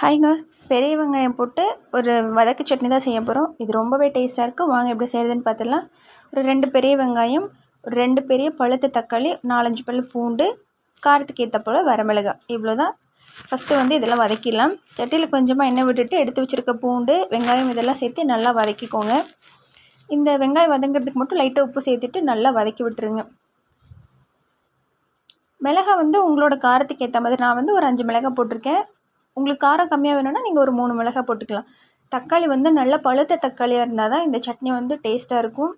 ஹாய்ங்க. பெரிய வெங்காயம் போட்டு ஒரு வதக்கு சட்னி தான் செய்ய போகிறோம் இது ரொம்பவே டேஸ்ட்டாக இருக்குது வாங்க எப்படி செய்கிறதுன்னு பார்த்துடலாம் ஒரு ரெண்டு பெரிய வெங்காயம் ஒரு ரெண்டு பெரிய பழுத்த தக்காளி நாலஞ்சு பல் பூண்டு காரத்துக்கு ஏற்ற போல் வரமிளகாய். இவ்வளோ தான் ஃபஸ்ட்டு வந்து இதெல்லாம் வதக்கிடலாம். சட்டியில் கொஞ்சமாக எண்ணெய் விட்டுட்டு எடுத்து வச்சுருக்க பூண்டு வெங்காயம் இதெல்லாம் சேர்த்து நல்லா வதக்கிக்கோங்க. இந்த வெங்காயம் வதங்கிறதுக்கு மட்டும் லைட்டாக உப்பு சேர்த்துட்டு நல்லா வதக்கி விட்டுருங்க. மிளகாய் வந்து உங்களோட காரத்துக்கு ஏற்ற மாதிரி. நான் வந்து ஒரு அஞ்சு மிளகாய் போட்டிருக்கேன். உங்களுக்கு காரம் கம்மியாக வேணும்னா நீங்கள் ஒரு மூணு மிளகாய் போட்டுக்கலாம். தக்காளி வந்து நல்ல பழுத்த தக்காளியாக இருந்தால் தான் இந்த சட்னி வந்து டேஸ்ட்டாக இருக்கும்.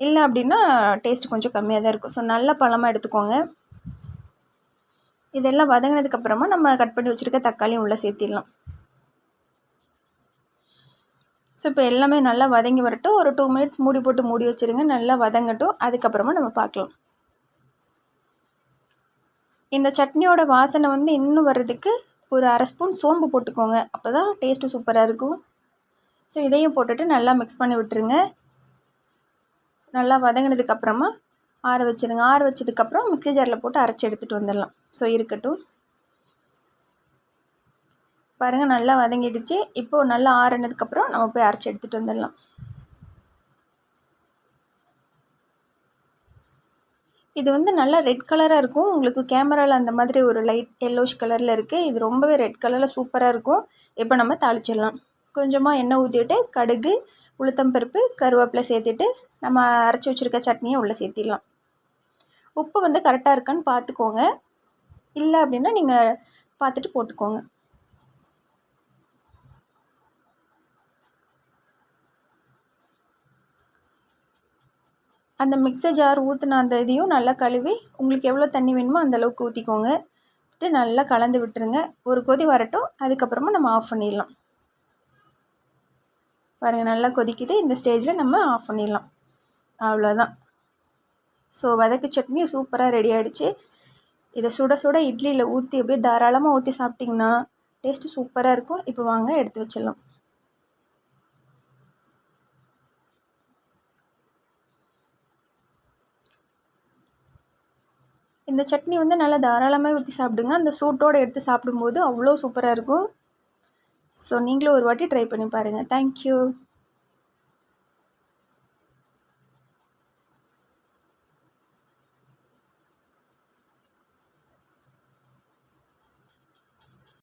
இல்லை அப்படின்னா டேஸ்ட் கொஞ்சம் கம்மியாக தான் இருக்கும். ஸோ நல்ல பழமாக எடுத்துக்கோங்க. இதெல்லாம் வதங்கினதுக்கப்புறமா நம்ம கட் பண்ணி வச்சுருக்க தக்காளியும் உள்ளே சேர்த்திடலாம். ஸோ இப்போ எல்லாமே நல்லா வதங்கி வரட்டும். ஒரு டூ மினிட்ஸ் மூடி போட்டு மூடி வச்சுருங்க. நல்லா வதங்கட்டும். அதுக்கப்புறமா நம்ம பார்க்கலாம். இந்த சட்னியோட வாசனை வந்து இன்னும் வர்றதுக்கு ஒரு அரை ஸ்பூன் சோம்பு போட்டுக்கோங்க. அப்போ தான் டேஸ்ட்டு சூப்பராக இருக்கும். ஸோ இதையும் போட்டுட்டு நல்லா மிக்ஸ் பண்ணி விட்டுருங்க. நல்லா வதங்கினதுக்கப்புறமா ஆற வச்சுருங்க. ஆற வச்சதுக்கப்புறம் மிக்ஸி ஜாரில் போட்டு அரைச்சி எடுத்துகிட்டு வந்துடலாம். ஸோ இருக்கட்டும். பாருங்கள் நல்லா வதங்கிடுச்சு. இப்போது நல்லா ஆறுனதுக்கப்புறம் நம்ம போய் அரைச்சி எடுத்துகிட்டு வந்துடலாம். இது வந்து நல்லா ரெட் கலராக இருக்கும். உங்களுக்கு கேமராவில் அந்த மாதிரி ஒரு லைட் எல்லோஷ் கலரில் இருக்குது இது ரொம்பவே ரெட் கலரில் சூப்பராக இருக்கும். இப்போ நம்ம தாளிச்சிடலாம். கொஞ்சமாக எண்ணெய் ஊற்றிட்டு கடுகு உளுத்தம்பருப்பு கருவேப்பிலை சேர்த்துட்டு நம்ம அரைச்சி வச்சுருக்க சட்னியை உள்ளே சேர்த்திடலாம். உப்பு வந்து கரெக்டாக இருக்கான்னு பார்த்துக்கோங்க. இல்லை அப்படின்னா நீங்கள் பார்த்துட்டு போட்டுக்கோங்க. அந்த மிக்சர் ஜார் ஊற்றின அந்த இதையும் நல்லா கழுவி உங்களுக்கு எவ்வளோ தண்ணி வேணுமோ அந்தளவுக்கு ஊற்றிக்கோங்க ஊற்றிட்டு நல்லா கலந்து விட்டுருங்க. ஒரு கொதி வரட்டும். அதுக்கப்புறமா நம்ம ஆஃப் பண்ணிடலாம். பாருங்கள் நல்லா கொதிக்குது. இந்த ஸ்டேஜில் நம்ம ஆஃப் பண்ணிடலாம். அவ்வளோதான் ஸோ வதக்கு சட்னி சூப்பராக ரெடி ஆகிடுச்சு இதை சுட சுட இட்லியில் ஊற்றி அப்படியே தாராளமாக ஊற்றி சாப்பிட்டிங்கன்னா டேஸ்ட்டு சூப்பராக இருக்கும். இப்போ வாங்க எடுத்து வச்சிடலாம். இந்த சட்னி வந்து நல்லா தாராளமாக ஊற்றி சாப்பிடுங்க. அந்த சூட்டோடு எடுத்து சாப்பிடும்போது அவ்வளோ சூப்பராக இருக்கும். ஸோ நீங்களும் ஒரு வாட்டி ட்ரை பண்ணி பாருங்கள் தேங்க்யூ